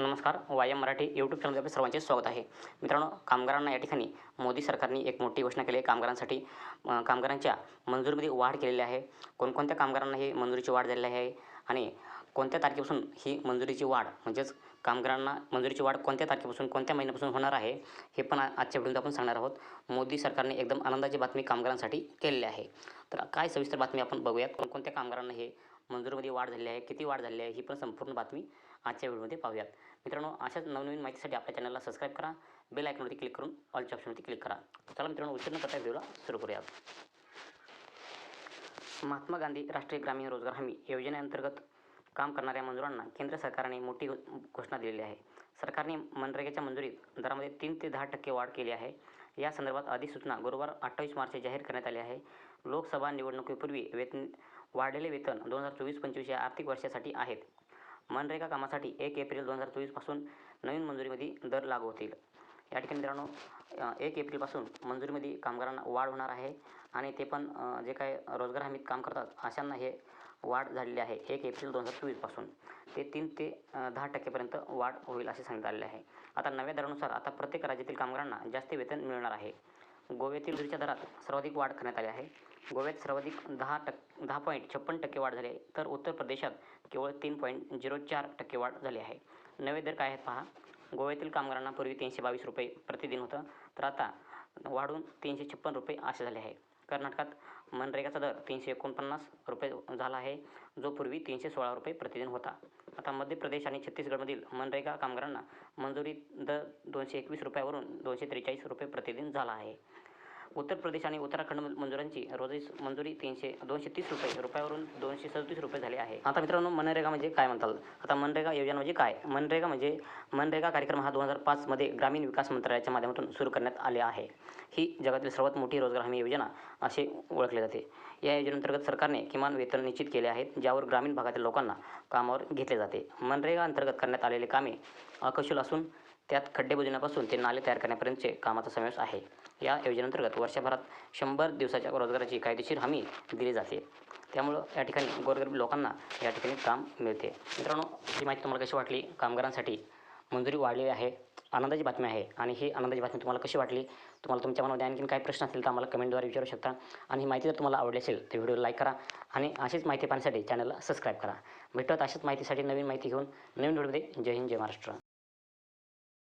नमस्कार वायम मराठी यूट्यूब चॅनलमध्ये आपल्या सर्वांचे स्वागत आहे. मित्रांनो कामगारांना या ठिकाणी मोदी सरकारने एक मोठी घोषणा केली आहे. कामगारांसाठी कामगारांच्या मंजुरीमध्ये वाढ केलेली आहे. कोणकोणत्या कामगारांना ही मंजुरीची वाढ झालेली आहे आणि कोणत्या तारखेपासून ही मंजुरीची वाढ म्हणजेच कामगारांना मंजुरीची वाढ कोणत्या तारखेपासून कोणत्या महिन्यापासून होणार आहे हे पण आजच्या व्हिडिओत आपण सांगणार आहोत. मोदी सरकारने एकदम आनंदाची बातमी कामगारांसाठी केलेली आहे. तर काय सविस्तर बातमी आपण बघूयात. कोणकोणत्या कामगारांना हे मंजुरीमध्ये वाढ झाली आहे. किती वाढ झाली आहे ही पण संपूर्ण बातमी आजच्या व्हिडिओमध्ये पाहूयात. मित्रांनो अशाच नवनवीन माहितीसाठी आपल्या चॅनलला सबस्क्राईब करा. बेल आयकॉनवरती क्लिक करून ऑलच्या ऑप्शनवरती क्लिक करा. चला मित्रांनो उशीर न करता व्हिडिओला सुरू करूयात. महात्मा गांधी राष्ट्रीय ग्रामीण रोजगार हमी योजनेअंतर्गत काम करणाऱ्या मजुरांना केंद्र सरकारने मोठी घोषणा दिलेली आहे. सरकारने मनरेगाच्या मंजुरीत दरामध्ये तीन ते दहा टक्के वाढ केली आहे. या संदर्भात अधिसूचना गुरुवार अठ्ठावीस मार्च जाहीर करण्यात आली आहे. लोकसभा निवडणुकीपूर्वी वेतन वाढलेले वेतन दोन हजार चोवीस पंचवीस या आर्थिक वर्षासाठी आहेत. मनरेगा कामासाठी एक एप्रिल दोन हजार चोवीसपासून नवीन मंजुरीमध्ये दर लागू होतील. या ठिकाणी मित्रांनो एक एप्रिलपासून मंजुरीमध्ये कामगारांना वाढ होणार आहे आणि ते पण जे काय रोजगार हमीत काम करतात अशांना हे वाढ झालेली आहे. एक एप्रिल दोन हजार चोवीसपासून ते तीन ते दहा टक्केपर्यंत वाढ होईल असे सांगण्यात आलेले आहे. आता नव्या दरानुसार आता प्रत्येक राज्यातील कामगारांना जास्त वेतन मिळणार आहे. गोव्यातील मजुरीच्या दरात सर्वाधिक वाढ करण्यात आली आहे. गोव्यात सर्वाधिक दहा टक् दहा पॉईंट छप्पन टक्के वाढ झाली आहे. तर उत्तर प्रदेशात केवळ तीन पॉईंट झिरो चार टक्के वाढ झाली आहे. नवे दर काय आहेत पहा. गोव्यातील कामगारांना पूर्वी तीनशे बावीस रुपये प्रतिदिन होतं. तर आता वाढून तीनशे छप्पन रुपये असे झाले आहे. कर्नाटकात मनरेगाचा दर तीनशे एकोणपन्नास रुपये झाला आहे. जो पूर्वी तीनशे सोळा रुपये प्रतिदिन होता. आता मध्य प्रदेश आणि छत्तीसगडमधील मनरेगा कामगारांना मंजुरी दर दोनशे एकवीस रुपयावरून दोनशे त्रेचाळीस रुपये प्रतिदिन झाला आहे. उत्तर प्रदेश आणि उत्तराखंड मंजुरांची रोजी मंजुरी तीनशे दोनशे तीस रुपये रुपयावरून दोनशे सदतीस रुपये झाले आहे. आता मित्रांनो मनरेगा म्हणजे काय म्हणतात आता मनरेगा योजना म्हणजे काय? मनरेगा म्हणजे मनरेगा कार्यक्रम हा दोन हजार पाचमध्ये ग्रामीण विकास मंत्रालयाच्या माध्यमातून सुरू करण्यात आले आहे. ही जगातील सर्वात मोठी रोजगार हमी योजना असे ओळखले जाते. या योजनेअंतर्गत सरकारने किमान वेतन निश्चित केले आहेत ज्यावर ग्रामीण भागातील लोकांना कामावर घेतले जाते. मनरेगा अंतर्गत करण्यात आलेले कामे अकुशल असून त्यात खड्डे बुजण्यापासून ते नाले तयार करण्यापर्यंतचे कामाचा समावेश आहे. या योजनेअंतर्गत वर्षभरात शंभर दिवसाच्या रोजगाराची कायदेशीर हमी दिली जाते. त्यामुळं या ठिकाणी गोरगरीब लोकांना या ठिकाणी काम मिळते. मित्रांनो ही माहिती तुम्हाला कशी वाटली? कामगारांसाठी मंजुरी वाढलेली आहे आनंदाची बातमी आहे. आणि ही आनंदाची बातमी तुम्हाला कशी वाटली? तुम्हाला तुमच्या मनामध्ये आणखीन काही प्रश्न असतील तर आम्हाला कमेंटद्वारे विचारू शकता. आणि ही माहिती जर तुम्हाला आवडली असेल तर व्हिडिओ लाईक करा आणि अशीच माहिती पाहण्यासाठी चॅनलला सबस्क्राईब करा. भेटत अशाच माहितीसाठी नवीन माहिती घेऊन. नवीन व्हिडिओमध्ये जय हिंद जय महाराष्ट्र.